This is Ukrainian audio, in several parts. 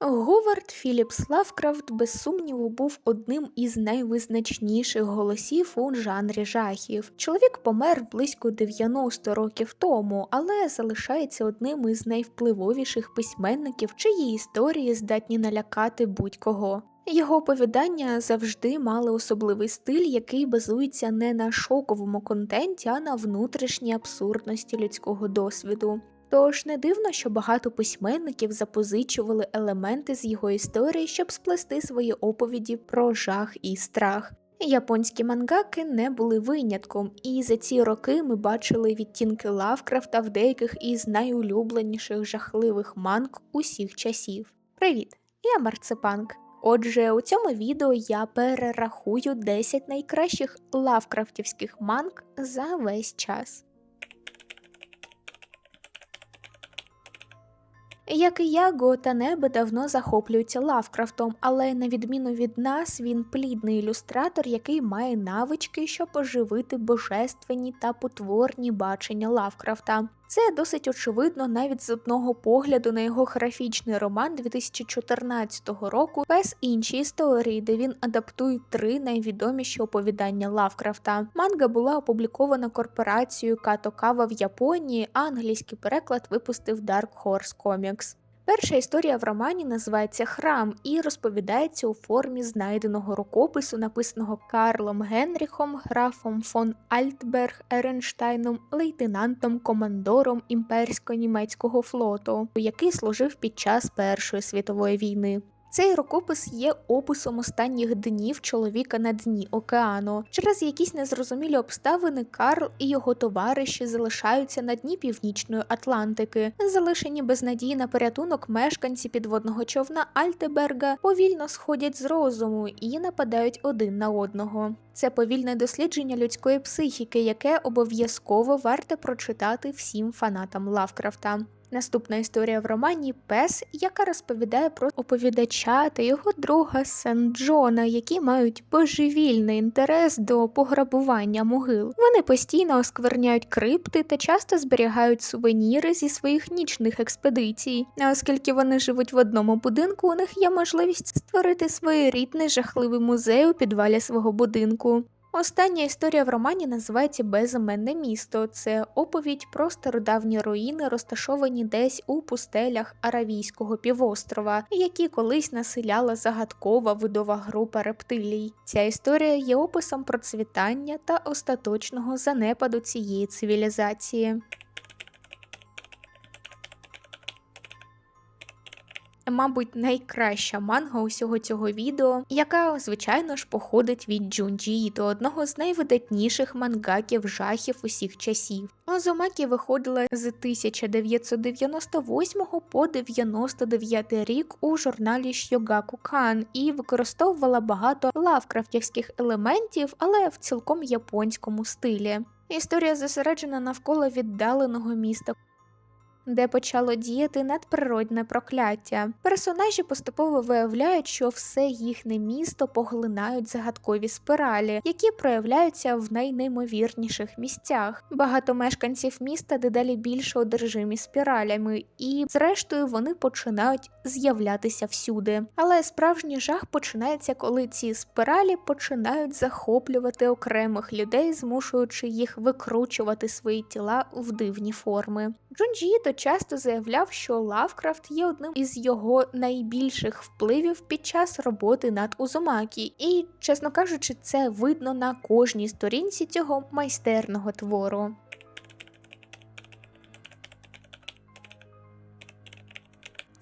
Говард Філіпс Лавкрафт, без сумніву, був одним із найвизначніших голосів у жанрі жахів. Чоловік помер близько 90 років тому, але залишається одним із найвпливовіших письменників, чиї історії здатні налякати будь-кого. Його оповідання завжди мали особливий стиль, який базується не на шоковому контенті, а на внутрішній абсурдності людського досвіду. Тож не дивно, що багато письменників запозичували елементи з його історії, щоб сплести свої оповіді про жах і страх. Японські мангаки не були винятком, і за ці роки ми бачили відтінки Лавкрафта в деяких із найулюбленіших жахливих манг усіх часів. Привіт, я Марципанк. Отже, у цьому відео я перерахую 10 найкращих лавкрафтівських манг за весь час. Як і я, Го та Небе давно захоплюються Лавкрафтом, але на відміну від нас, він плідний ілюстратор, який має навички, щоб оживити божественні та потворні бачення Лавкрафта. Це досить очевидно навіть з одного погляду на його графічний роман 2014 року без інші історії, де він адаптує три найвідоміші оповідання Лавкрафта. Манга була опублікована корпорацією Като Кава в Японії, а англійський переклад випустив Dark Horse Comics. Перша історія в романі називається Храм і розповідається у формі знайденого рукопису, написаного Карлом Генріхом, графом фон Альтберг Еренштайном, лейтенантом командором імперсько-німецького флоту, який служив під час Першої світової війни. Цей рукопис є описом останніх днів чоловіка на дні океану. Через якісь незрозумілі обставини Карл і його товариші залишаються на дні північної Атлантики. Залишені без надії на порятунок мешканці підводного човна Альтеберга повільно сходять з розуму і нападають один на одного. Це повільне дослідження людської психіки, яке обов'язково варте прочитати всім фанатам Лавкрафта. Наступна історія в романі Пес, яка розповідає про оповідача та його друга Сен Джона, які мають божевільний інтерес до пограбування могил. Вони постійно оскверняють крипти та часто зберігають сувеніри зі своїх нічних експедицій. А оскільки вони живуть в одному будинку, у них є можливість створити своєрідний жахливий музей у підвалі свого будинку. Остання історія в романі називається Безіменне місто. Це оповідь про стародавні руїни, розташовані десь у пустелях Аравійського півострова, які колись населяла загадкова видова група рептилій. Ця історія є описом процвітання та остаточного занепаду цієї цивілізації. Мабуть, найкраща манга усього цього відео, яка, звичайно ж, походить від Джунджі Іто, одного з найвидатніших мангаків жахів усіх часів. Озумакі виходила з 1998 по 99 рік у журналі Шьогаку Кан і використовувала багато лавкрафтівських елементів, але в цілком японському стилі. Історія зосереджена навколо віддаленого міста де почало діяти надприродне прокляття. Персонажі поступово виявляють, що все їхнє місто поглинають загадкові спиралі, які проявляються в найнеймовірніших місцях. Багато мешканців міста дедалі більше одержимі спіралями, і, зрештою, вони починають з'являтися всюди. Але справжній жах починається, коли ці спиралі починають захоплювати окремих людей, змушуючи їх викручувати свої тіла в дивні форми. Джунджі часто заявляв, що Лавкрафт є одним із його найбільших впливів під час роботи над Узумакі, і, чесно кажучи, це видно на кожній сторінці цього майстерного твору.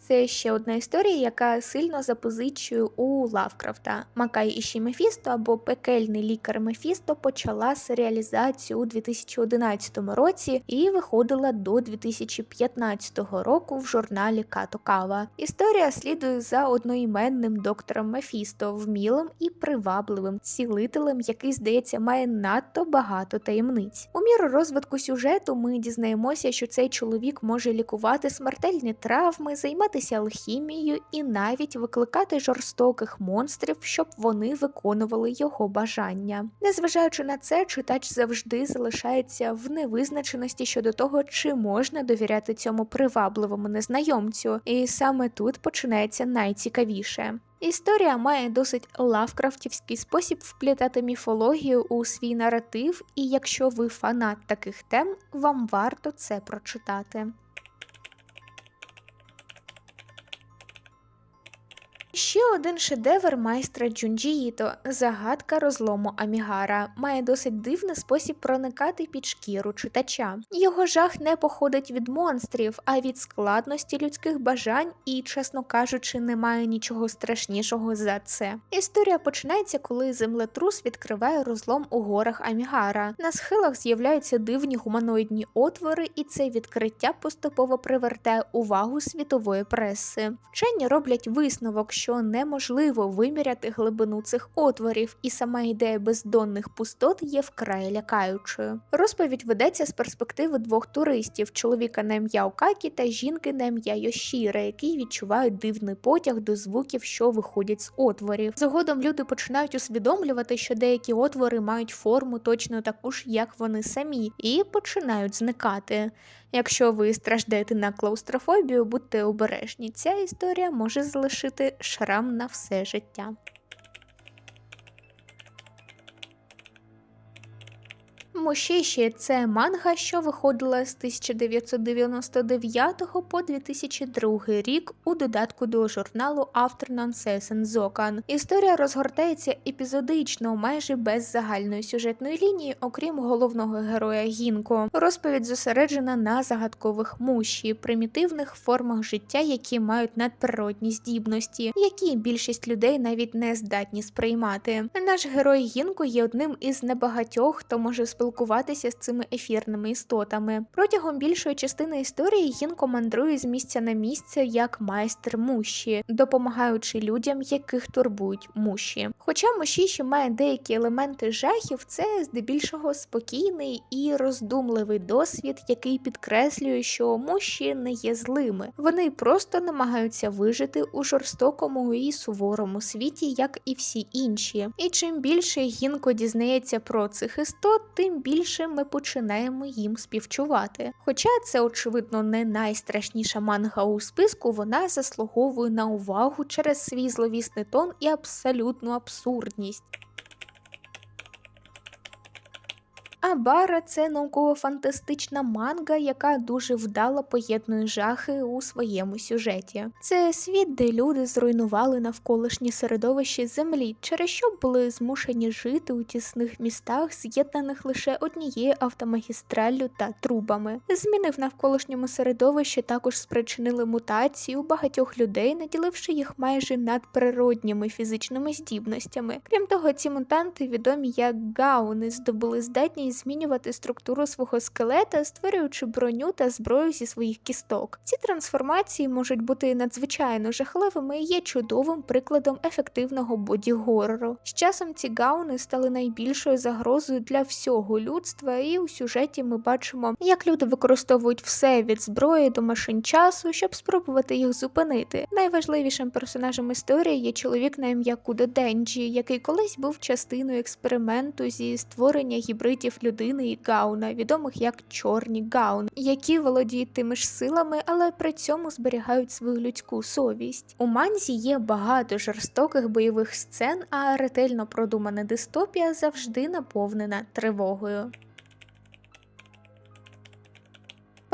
Це ще одна історія, яка сильно запозичує у Лавкрафта. Макай Іші Мефісто або Пекельний лікар Мефісто почала серіалізацію у 2011 році і виходила до 2015 року в журналі Като Кава. Історія слідує за одноіменним доктором Мефісто, вмілим і привабливим цілителем, який, здається, має надто багато таємниць. У міру розвитку сюжету ми дізнаємося, що цей чоловік може лікувати смертельні травми, займати займатися алхімією і навіть викликати жорстоких монстрів, щоб вони виконували його бажання. Незважаючи на це, читач завжди залишається в невизначеності щодо того, чи можна довіряти цьому привабливому незнайомцю, і саме тут починається найцікавіше. Історія має досить лавкрафтівський спосіб вплітати міфологію у свій наратив, і якщо ви фанат таких тем, вам варто це прочитати. Ще один шедевр майстра Джунджі Іто загадка розлому Амігара має досить дивний спосіб проникати під шкіру читача. Його жах не походить від монстрів, а від складності людських бажань, і, чесно кажучи, немає нічого страшнішого за це. Історія починається, коли землетрус відкриває розлом у горах Амігара. На схилах з'являються дивні гуманоїдні отвори, і це відкриття поступово привертає увагу світової преси. Вчені роблять висновок, що неможливо виміряти глибину цих отворів, і сама ідея бездонних пустот є вкрай лякаючою. Розповідь ведеться з перспективи двох туристів: чоловіка на ім'я Окакі та жінки на ім'я Йошіра, які відчувають дивний потяг до звуків, що виходять з отворів. Згодом люди починають усвідомлювати, що деякі отвори мають форму точно таку ж, як вони самі, і починають зникати. Якщо ви страждаєте на клаустрофобію, будьте обережні. Ця історія може залишити шрам на все життя. Мушіші це манга, що виходила з 1999 по 2002 рік у додатку до журналу Afternoon Season Zokan. Історія розгортається епізодично, майже без загальної сюжетної лінії, окрім головного героя Гінко. Розповідь зосереджена на загадкових муші, примітивних формах життя, які мають надприродні здібності, які більшість людей навіть не здатні сприймати. Наш герой Гінко є одним із небагатьох, хто може спілкуватися спілкуватися з цими ефірними істотами. Протягом більшої частини історії Гінко мандрує з місця на місце як майстер муші, допомагаючи людям, яких турбують муші. Хоча муші ще має деякі елементи жахів, це здебільшого спокійний і роздумливий досвід, який підкреслює, що муші не є злими. Вони просто намагаються вижити у жорстокому і суворому світі, як і всі інші. І чим більше Гінко дізнається про цих істот, тим більше ми починаємо їм співчувати. Хоча це, очевидно, не найстрашніша манга у списку, вона заслуговує на увагу через свій зловісний тон і абсолютну абсурдність. Абара це науково-фантастична манга, яка дуже вдало поєднує жахи у своєму сюжеті. Це світ, де люди зруйнували навколишнє середовище землі, через що були змушені жити у тісних містах, з'єднаних лише однією автомагістраллю та трубами. Зміни в навколишньому середовищі також спричинили мутації у багатьох людей, наділивши їх майже надприродніми фізичними здібностями. Крім того, ці мутанти, відомі як гауни, здобули здатність змінювати структуру свого скелета, створюючи броню та зброю зі своїх кісток. Ці трансформації можуть бути надзвичайно жахливими і є чудовим прикладом ефективного боді-горору. З часом ці гауни стали найбільшою загрозою для всього людства, і у сюжеті ми бачимо, як люди використовують все від зброї до машин часу, щоб спробувати їх зупинити. Найважливішим персонажем історії є чоловік на ім'я Кудо Денджі, який колись був частиною експерименту зі створення гібридів людини і гауна, відомих як чорні гауни, які володіють тими ж силами, але при цьому зберігають свою людську совість. У манзі є багато жорстоких бойових сцен, а ретельно продумана дистопія завжди наповнена тривогою.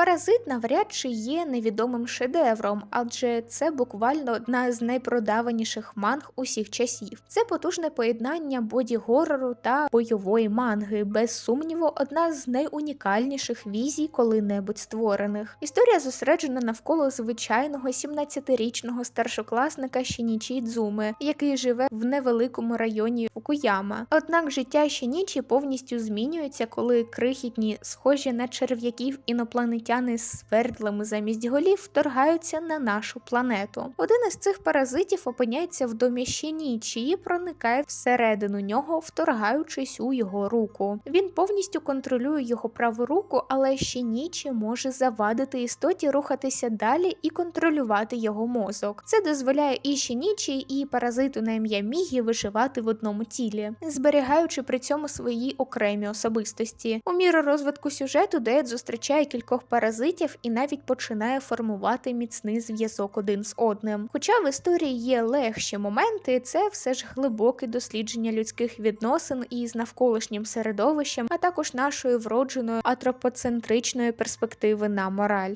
Паразит навряд чи є невідомим шедевром, адже це буквально одна з найпродаваніших манг усіх часів. Це потужне поєднання боді-горору та бойової манги, без сумніву, одна з найунікальніших візій коли-небудь створених. Історія зосереджена навколо звичайного 17-річного старшокласника Шінічі Дзуми, який живе в невеликому районі Фукуяма. Однак життя Шінічі повністю змінюється, коли крихітні, схожі на черв'яків інопланетян інопланетяни з свердлами замість голів вторгаються на нашу планету. Один із цих паразитів опиняється в домі Щенічі і проникає всередину нього, вторгаючись у його руку. Він повністю контролює його праву руку, але Щенічі може завадити істоті рухатися далі і контролювати його мозок. Це дозволяє і Щенічі, і паразиту на ім'я Мігі виживати в одному тілі, зберігаючи при цьому свої окремі особистості. У міру розвитку сюжету Дед зустрічає кількох паразитів і навіть починає формувати міцний зв'язок один з одним. Хоча в історії є легші моменти, це все ж глибоке дослідження людських відносин із навколишнім середовищем, а також нашої вродженої атропоцентричної перспективи на мораль.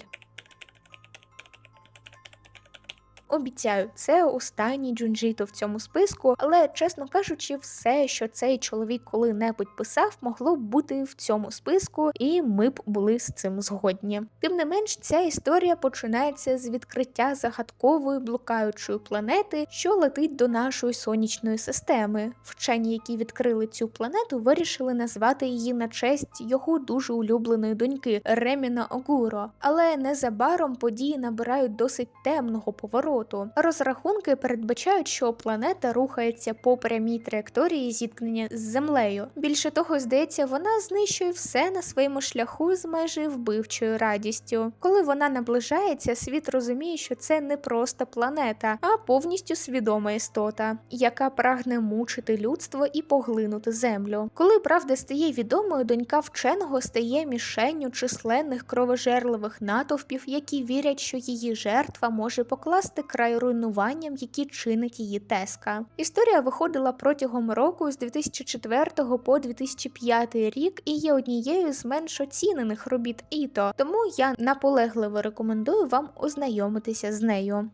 Обіцяю, це останній Джунджито в цьому списку, але чесно кажучи, все, що цей чоловік коли-небудь писав, могло б бути в цьому списку, і ми б були з цим згодні. Тим не менш, ця історія починається з відкриття загадкової блукаючої планети, що летить до нашої сонячної системи. Вчені, які відкрили цю планету, вирішили назвати її на честь його дуже улюбленої доньки Реміна Огуро. Але незабаром події набирають досить темного повороту. Розрахунки передбачають, що планета рухається по прямій траєкторії зіткнення з землею. Більше того, здається, вона знищує все на своєму шляху з майже вбивчою радістю. Коли вона наближається, світ розуміє, що це не просто планета, а повністю свідома істота, яка прагне мучити людство і поглинути землю. Коли правда стає відомою, донька вченого стає мішенню численних кровожерливих натовпів, які вірять, що її жертва може покласти край руйнуванням, які чинить її теска. Історія виходила протягом року з 2004 по 2005 рік і є однією з менш оцінених робіт Іто, тому я наполегливо рекомендую вам ознайомитися з нею.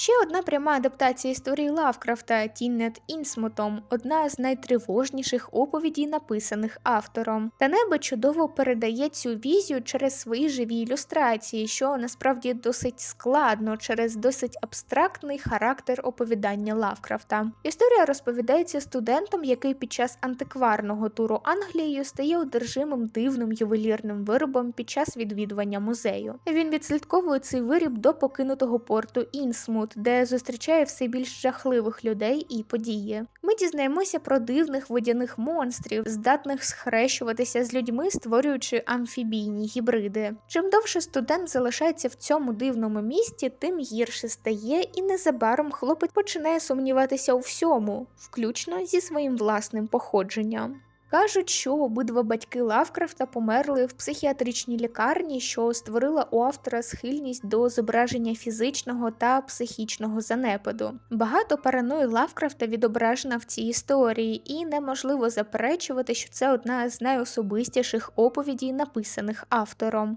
Ще одна пряма адаптація історії Лавкрафта Тінь над Інсмутом, одна з найтривожніших оповідей, написаних автором. Та небо чудово передає цю візію через свої живі ілюстрації, що насправді досить складно через досить абстрактний характер оповідання Лавкрафта. Історія розповідається студентом, який під час антикварного туру Англією стає одержимим дивним ювелірним виробом під час відвідування музею. Він відслідковує цей виріб до покинутого порту Інсмут де зустрічає все більш жахливих людей і події. Ми дізнаємося про дивних водяних монстрів, здатних схрещуватися з людьми, створюючи амфібійні гібриди. Чим довше студент залишається в цьому дивному місті, тим гірше стає, і незабаром хлопець починає сумніватися у всьому, включно зі своїм власним походженням. Кажуть, що обидва батьки Лавкрафта померли в психіатричній лікарні, що створила у автора схильність до зображення фізичного та психічного занепаду. Багато параної Лавкрафта відображена в цій історії, і неможливо заперечувати, що це одна з найособистіших оповідей, написаних автором.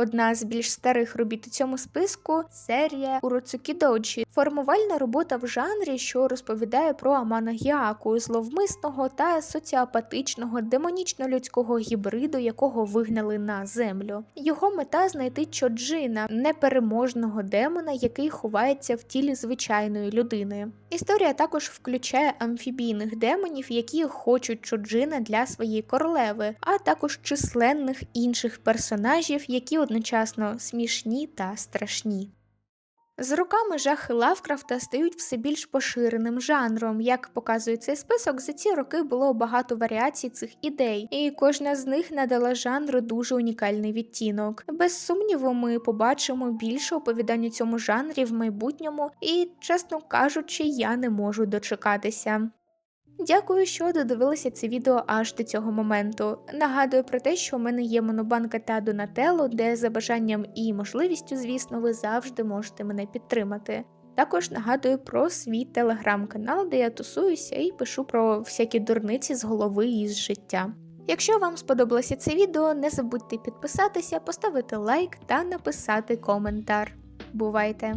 Одна з більш старих робіт у цьому списку серія Уроцукідочі. Формувальна робота в жанрі, що розповідає про Амана Гіаку, зловмисного та соціопатичного демонічно-людського гібриду, якого вигнали на землю. Його мета знайти Чоджина, непереможного демона, який ховається в тілі звичайної людини. Історія також включає амфібійних демонів, які хочуть Чоджина для своєї королеви, а також численних інших персонажів, які одночасно смішні та страшні. З роками жахи Лавкрафта стають все більш поширеним жанром. Як показує цей список, за ці роки було багато варіацій цих ідей, і кожна з них надала жанру дуже унікальний відтінок. Без сумніву, ми побачимо більше оповідань у цьому жанрі в майбутньому, і, чесно кажучи, я не можу дочекатися. Дякую, що додивилися це відео аж до цього моменту. Нагадую про те, що у мене є монобанка та Донателло, де за бажанням і можливістю, звісно, ви завжди можете мене підтримати. Також нагадую про свій телеграм-канал, де я тусуюся і пишу про всякі дурниці з голови і з життя. Якщо вам сподобалося це відео, не забудьте підписатися, поставити лайк та написати коментар. Бувайте!